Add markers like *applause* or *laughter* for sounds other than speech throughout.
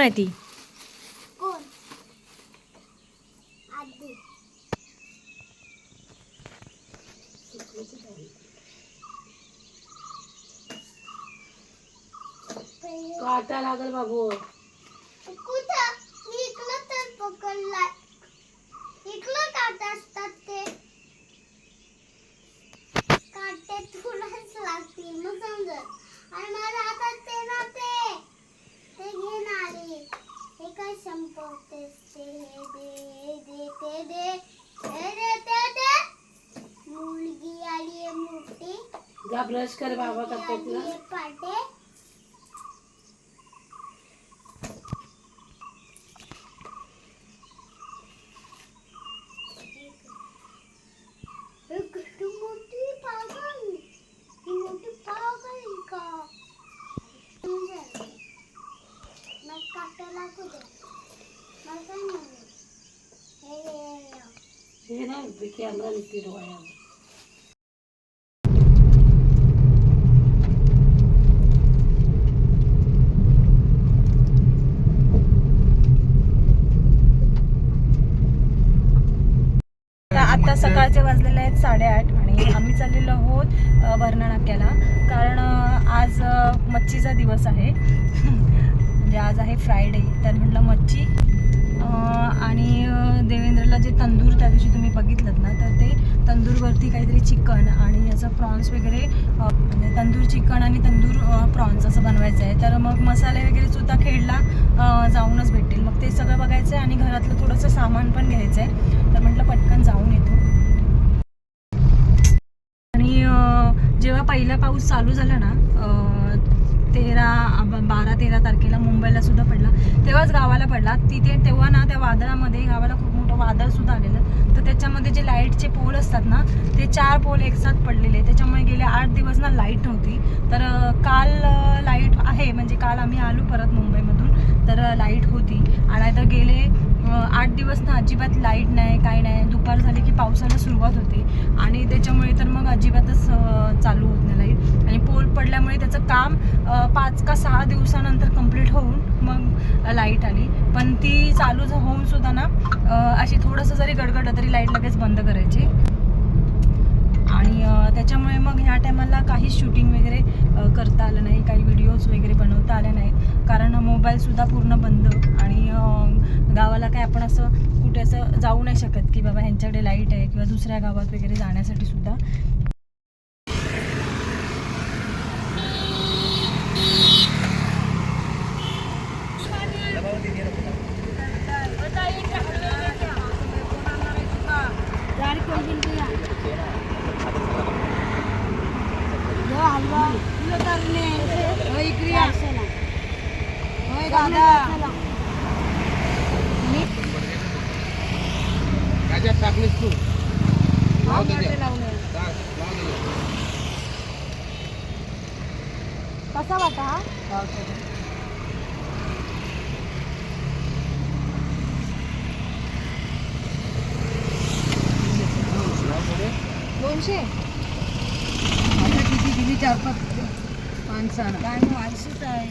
कोण आहे ती? कोण? आधी. काटा लागल बाबू. कुठं? इकडं तर पकडलाय. इकडं काटे असतात ते. काटे तुलाच लागतील मग समजत आणि माझ्या हातात ते ना ते. ते घेणारे. हे काय संपवतेस ते हे दे हे दे ते दे हे दे ते. दे मुलगी आली आहे मोठी. जा ब्रश कर बाबा करतात आली तुला आहे पाटे एक ही मोठी पागल ही मोठी पागल का समजेल मग काटा लागू दे मला काय म्हणू हे कॅमेरा निघते डोळ्यावर आता सकाळचे वाजलेले आहेत साडेआठ आणि आम्ही चाललेलो आहोत भरणा नाक्याला. कारण आज मच्छीचा दिवस आहे. *laughs* आज आहे फ्रायडे तर म्हटलं मच्छी आणि देवेंद्रला जे तंदूर त्या दिवशी तुम्ही बघितलं ना तर ते तंदूरवरती काहीतरी चिकन आणि याचं प्रॉन्स वगैरे म्हणजे तंदूर चिकन आणि तंदूर प्रॉन्स असं बनवायचं आहे. तर मग मसाले वगैरे सुद्धा खेडला जाऊनच भेटेल मग ते सगळं बघायचं आहे आणि घरातलं थोडंसं सामान पण घ्यायचं आहे तर म्हटलं पटकन जाऊन येतो. आणि जेव्हा पहिला पाऊस चालू झाला ना तेरा बारा तेरा तारखेला मुंबईला सुद्धा पडला. तेव्हाच गावाला पडला. तिथे तेव्हा ना त्या वादळामध्ये गावाला खूप मोठं वादळ सुद्धा आलेलं. तर त्याच्यामध्ये जे लाईटचे पोल असतात ना ते चार पोल एकसाथ पडलेले त्याच्यामुळे गेले आठ दिवस ना लाइट नव्हती. तर काल लाइट आहे. म्हणजे काल आम्ही आलो परत मुंबईमधून. तर लाइट होती. आणि तर गेले आठ दिवस ना अजिबात लाइट नाही काय नाही. दुपार झाली की पावसाला सुरुवात होते. आणि त्याच्यामुळे तर मग अजिबातच चालू होत नाही लाइट. आणि पोल पडल्यामुळे त्याचं काम पाच का सहा दिवसानंतर कंप्लीट होऊन मग लाइट आली. पण ती चालू होऊन सुद्धा ना अशी थोडंसं जरी गडगडलं तरी लाइट लगेच बंद करायची. आणि त्याच्यामुळे मग ह्या टायमाला काही शूटिंग वगैरे करता आलं नाही. काही व्हिडिओज वगैरे बनवता आले नाहीत. कारण मोबाईलसुद्धा पूर्ण बंद. आणि गावाला काय आपण असं कुठे असं जाऊ नाही शकत की बाबा ह्यांच्याकडे लाइट आहे किंवा दुसऱ्या गावात वगैरे जाण्यासाठी सुद्धा त्याच्यात टाकलीस तू कसा वाटा दोनशे आता किती दिली चार पाच माणसानं काय माणसूच आहे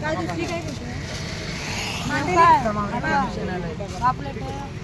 काय दुसरी काय घेते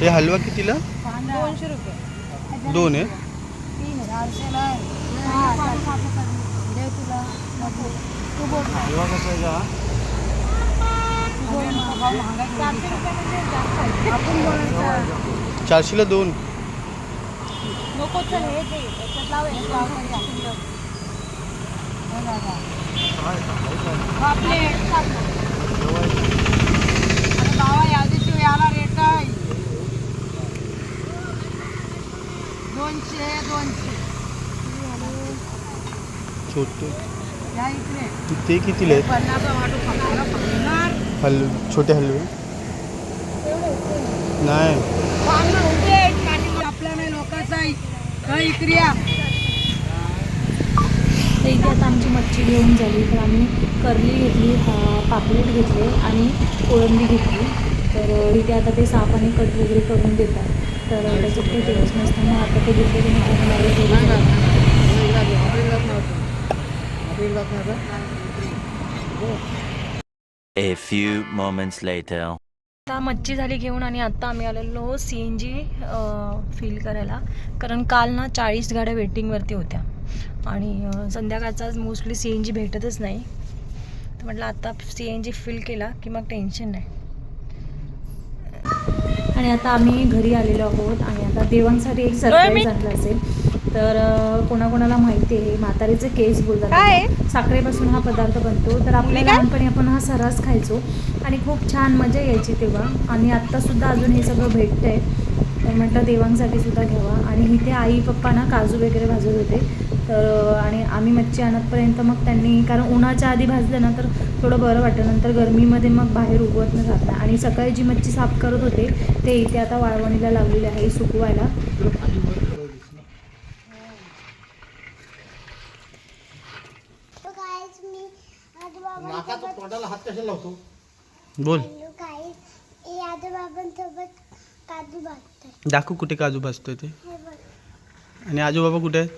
हे हलवा कितीला? दोनशे रुपये. दोन आहे? चारशेला. हलवा कसा आहे का तू. बोल ना. चारशे रुपये म्हणजे जास्त आहे. आपण बोलायचं चारशेला दोन नको चल हे दे याच्यात लाव याच्यात लाव तरी आपण. हो दादा. पापलेट चाल ना. अरे बाबा या दिवशी याला रेट आहे दोनशे दोनशे. छोटे. या इकडे. ते कितीला आहेत? वाटू पकडणार हलवे छोटे हलवे. नाही. आपला नाही लोकांचा आहे काय इकडे या. तर इथे आता आमची मच्छी घेऊन झाली. तर आम्ही करली घेतली पापलेट घेतले आणि कोळंबी घेतली. तर इथे आता ते सापाने कट वगैरे करून देतात. तर त्याच्यात काही टेस्ट नसतं मग आता ते. A few moments later. आता मच्छी झाली घेऊन आणि आत्ता आम्ही आलेलो सी एन जी फील करायला कारण काल ना चाळीस गाड्या वेटिंगवरती होत्या आणि संध्याकाळचा मोस्टली सी एन जी भेटतच नाही तर म्हटलं आता सी एन जी फिल केला की मग टेन्शन नाही आणि आता आम्ही घरी आलेलो आहोत आणि आता देवांसाठी एक सरप्राईज आणलं असेल. तर कोणाकोणाला माहिती आहे म्हातारीचे केस बोलतात. साखरेपासून हा पदार्थ बनतो. तर आपल्या लहानपणी आपण हा सर्रास खायचो आणि खूप छान मजा यायची तेव्हा. आणि आत्तासुद्धा अजून हे सगळं भेटतंय. तर म्हटलं देवांसाठी सुद्धा घ्यावा. आणि इथे आई पप्पा ना काजू वगैरे भाजत होते. तर आणि आम्ही मच्छी आणतपर्यंत मग त्यांनी कारण उन्हाच्या आधी भाजलं ना तर थोडं बरं वाटतं नंतर गरमीमध्ये मग बाहेर उगवत न जात. नाही आणि सकाळी जी मच्छी साफ करत होते ते इथे आता वाळवणीला लावलेले आहे सुकवायला. बोल. दाखव कुठे काजू भाजतोय ते. आणि आजोबाबा कुठे आहेत?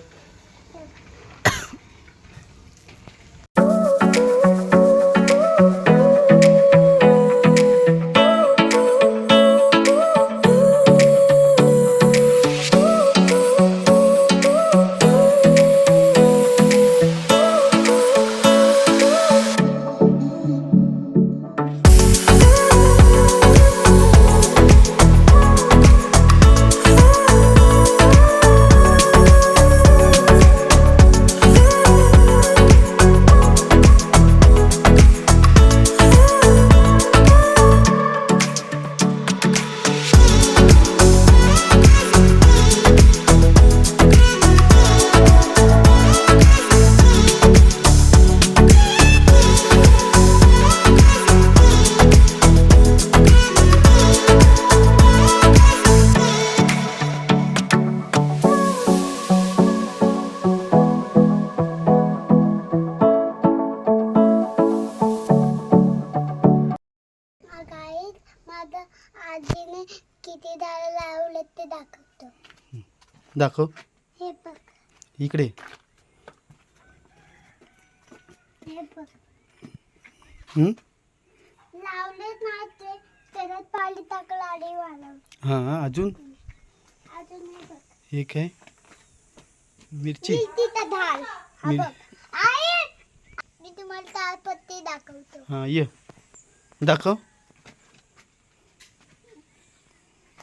दाखव. हे बघ. इकडे. हे बघ. नाही ते. त्याच्यात पाणी टाकलं आणि वाळवलं हां अजून? अजून हे बघ. हे काय मिरची. ढाल हा मिर- बघ. आई मी तुम्हाला तालपत्ती दाखवतो. हां ये. दाखव.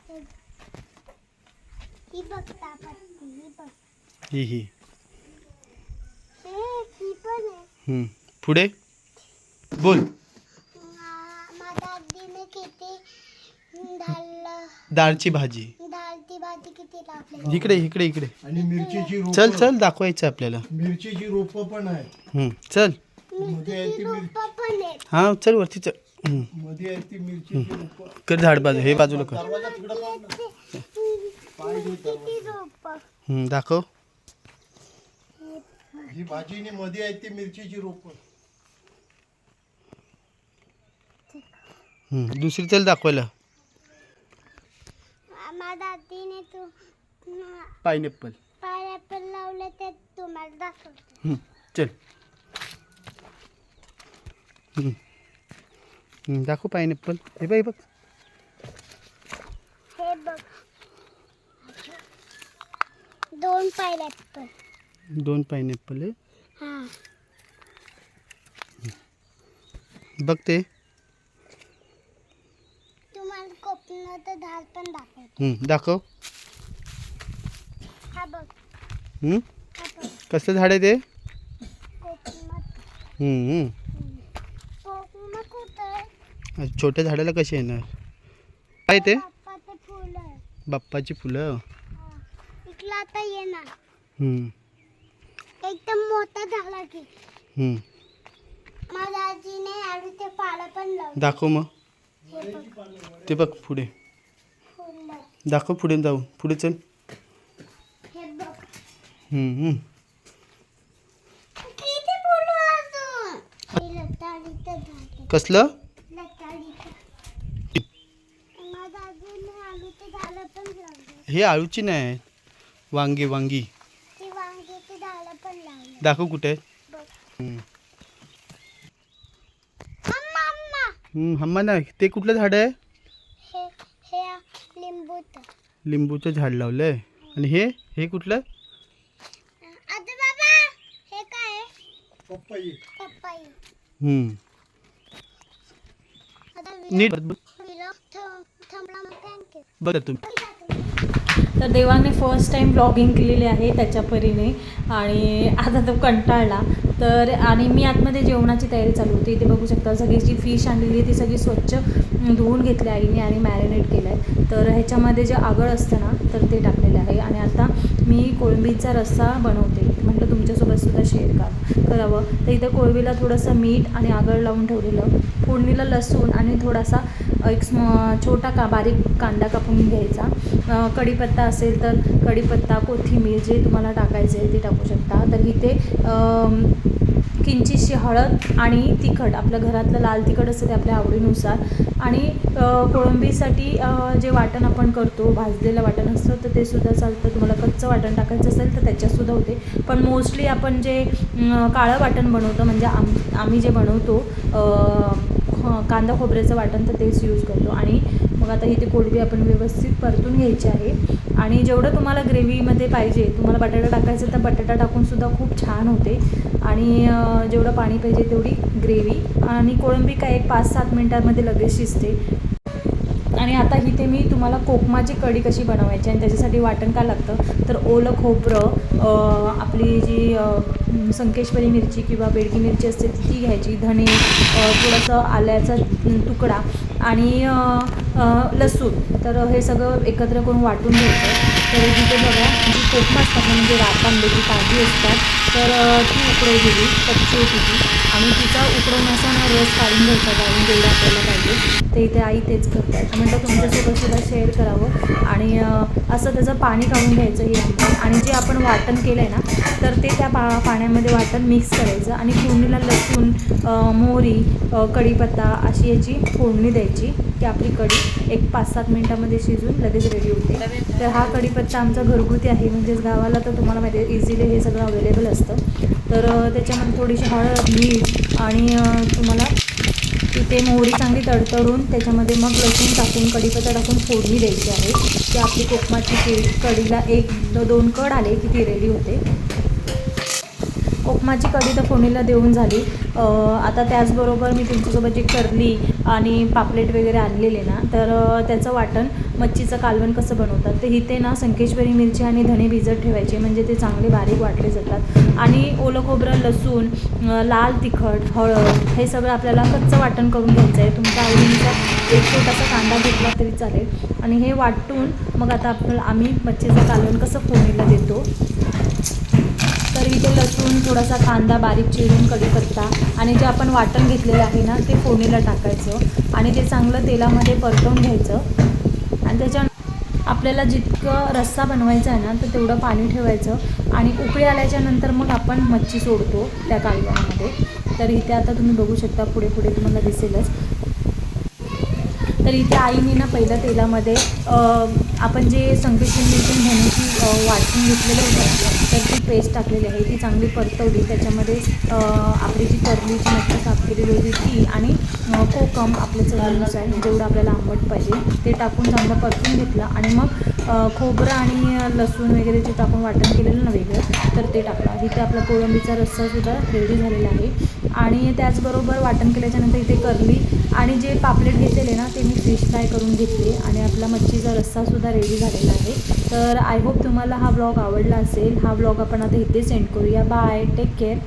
ही बघ. ही ही ही हे. ही पण आहे. हं. पुढे? बोल. डाळची भाजी. इकडे इकडे इकडे. आणि मिरचीची रोप. चल चल दाखवायचं आपल्याला. मिरचीची रोप पण हं, चल. मध्ये आहे ती मिर आहेत. हां चल वरती चल. मध्ये आहे ती मिरचीची रोप कर झाड बाजू हे बाजूला कर. दरवाजा तिकडं हं, दाखव. ही भाजीने मध्ये आहे ती मिरचीची रोप. हं, दुसरी चल दाखवायला. आजीने तू पायनॅपल. पायनॅपल लावले ते तुम्हाला दाखवतो. हं, चल. दाखव पायनॅपल. हे बाई बघ हे बघ दोन पायनॅपल दोन पायनॅपल आहे. हा बघ ते तुम्हाला कोकणाचं झाड पण दाखवतो. हं, दाखव कसं झाड आहे ते? छोट्या झाडाला कसे येणार? काय ते? बाप्पाचे फुलं आहे बाप्पाची फुलं हा. इकडं आता ये ना हं. एकदम मोठा झाला की. हम्म. माझ्या आजीने आलूचे पाला पण लावले. दाखव मग. ते बघ पुढे. फुलं. दाखव पुढे जाऊ पुढे चल. हे बघ. हम्म, हम्म. किती फुलं अजून? हे लताडीचं झाड आहे. कसलं? लताडीचं. माझ्या आजीने आलूचे झाडं पण लावले. हे आळूची नाही वांगी वांगी ती वांग्याची झाडं पण लावले दाखव कुठे आहेत. हम्म. नाही ते कुठलं झाड आहे? हे हे लिंबूचं. लिंबूचं झाड लावलं आहे आणि हे हे कुठलं? हे नीट बघा तुम्ही. तर देवाने फर्स्ट टाईम ब्लॉगिंग केलेली आहे त्याच्या परीने. आणि आता तो कंटाळला. तर आणि मी आतमध्ये जेवणाची तयारी चालू होती. इथे बघू शकता सगळी जी फिश आणलेली आहे ती सगळी स्वच्छ धुवून घेतली आईने आणि मॅरिनेट केलं आहे तर ह्याच्यामध्ये जे आगळ असतं ना तर ते टाकलेलं आहे. आणि आता मी कोळंबीचा रस्सा बनवते. म्हटलं तुमच्यासोबत सुद्धा शेअर का करावं. तर इथं कोळंबीला थोडंसं मीठ आणि आगळ लावून ठेवलेलं. फोडणीला लसूण आणि थोडासा एक स्म छोटा का बारीक कांदा कापून घ्यायचा. कढीपत्ता असेल तर कढीपत्ता कोथिंबीर जे तुम्हाला टाकायचे आहे ते टाकू शकता. तर इथे किंचितशी हळद आणि तिखट आपलं घरातलं लाल तिखट असतं ते आपल्या आवडीनुसार. आणि कोळंबीसाठी जे वाटण आपण करतो भाजलेलं वाटण असतं तर ते सुद्धा चालतं. तुम्हाला कच्चं वाटण टाकायचं असेल तर त्याच्यातसुद्धा होते. पण मोस्टली आपण जे काळं वाटण बनवतो म्हणजे आम आम्ही जे बनवतो कांदा खोबऱ्याचं वाटण तर तेच यूज करतो. आणि मग आता ही ती कोळंबी आपण व्यवस्थित परतून घ्यायची आहे. आणि जेवढं तुम्हाला ग्रेव्हीमध्ये पाहिजे तुम्हाला बटाटा टाकायचं तर बटाटा टाकूनसुद्धा खूप छान होते. आणि जेवढं पाणी पाहिजे तेवढी ग्रेव्ही आणि कोळंबी काय एक पाच सात मिनटांमध्ये लगेच शिजते. आणि आता इथे मी तुम्हाला कोकमाची कढी कशी बनवायची आणि त्याच्यासाठी वाटण का लागतं तर ओलं खोबरं आपली जी संकेश्वरी मिरची किंवा बेडगी मिरची असते ती घ्यायची. धणे थोडंसं आल्याचा तुकडा आणि लसूण. तर हे सगळं एकत्र करून वाटून घ्यायचं. तर तिथे बघा जी कोकमा असतात म्हणजे म्हणजे रातांबेची ताजी असतात तर ती उकडवू दिली कच्ची होती ती. आणि तिचा उकडवण्याचा ना रस काढून घ्यायचा काढून जेवढा आपल्याला पाहिजे. ते इथे आई तेच करतात. म्हटलं तुमच्यासोबत सुद्धा शेअर करावं. आणि असं त्याचं पाणी काढून घ्यायचं हे आंबट आणि जे आपण वाटण केलं आहे ना तर ते त्या पा पाण्यामध्ये वाटण मिक्स करायचं. आणि फोडणीला लसूण मोहरी कढीपत्ता अशी याची फोडणी द्यायची. की आपली कढी एक पाच सात मिनटामध्ये शिजून लगेच रेडी होते. तर हा कढीपत्ता आमचा घरगुती आहे म्हणजेच गावाला तर तुम्हाला माहिती आहे इझिली हे सगळं अवेलेबल असतं. तर त्याच्यामध्ये थोडीशी हळद मीठ आणि तुम्हाला तिथे मोहरी चांगली तडतडून त्याच्यामध्ये मग लसूण टाकून कढीपत्ता टाकून फोडणी द्यायची आहे. की आपली कोकमाची केळी कढीला एक दोन कड आले की ती रेडी होते. कोकमाची कढी तर फोडणीला देऊन झाली. आता त्याचबरोबर मी तुमच्यासोबत जी करली आणि पापलेट वगैरे आणलेले ना तर त्याचं वाटण मच्छीचं कालवण कसं बनवतात तर इथे ना संकेश्वरी मिरची आणि धणे भिजत ठेवायचे म्हणजे ते चांगले बारीक वाटले जातात. आणि ओलं खोबरं लसूण लाल तिखट हळद हे सगळं आपल्याला कच्चं वाटण करून घ्यायचं आहे तुमच्या आवडीनुसार एक छोटासा कांदा घेतला तरी चालेल. आणि हे वाटून मग आता आपण आम्ही मच्छीचं कालवण कसं फोडणीला देतो इथे लसूण थोडासा कांदा बारीक चिरून कढीपत्ता आणि जे आपण वाटण घेतलेलं आहे ना ते फोडणीला टाकायचं आणि ते चांगलं तेलामध्ये परतवून घ्यायचं. आणि त्याच्या आपल्याला जितकं रस्सा बनवायचा आहे ना तर तेवढं पाणी ठेवायचं आणि उकळी आल्याच्यानंतर मग आपण मच्छी सोडतो त्या कालवणामध्ये तर इथे आता तुम्ही बघू शकता पुढे पुढे तुम्हाला दिसेलच. तर इथे आईने ना पहिल्या तेलामध्ये आपण जे संकेश्वर मिरची आणि वाटून घेतलेलं होतं ना, पेस्ट टाकलेली आहे ती चांगली परतवली. त्याच्यामध्ये आपली जी करलीची मच्छी साफ केलेली होती ती आणि कोकम आपल्या चवीनुसार जेवढं आपल्याला आंबट पाहिजे ते टाकून चांगलं परतून घेतलं. आणि मग खोबरं आणि लसूण वगैरे जे टाकून वाटण केलेलं ना वेगळं तर ते टाकलं. इथे आपला कोळंबीचा रस्सासुद्धा रेडी झालेला आहे. आणि त्याचबरोबर वाटण केल्याच्यानंतर इथे करली. आणि जे पापलेट घेतलेले ना ते मी फिश फ्राय करून घेतले. आणि आपला मच्छीचा रस्सासुद्धा रेडी झालेला आहे. तर आय होप तुम्हाला हा ब्लॉग आवडला असेल. हा ब्लॉग आपण आता इथे सेंड करूया. Bye take care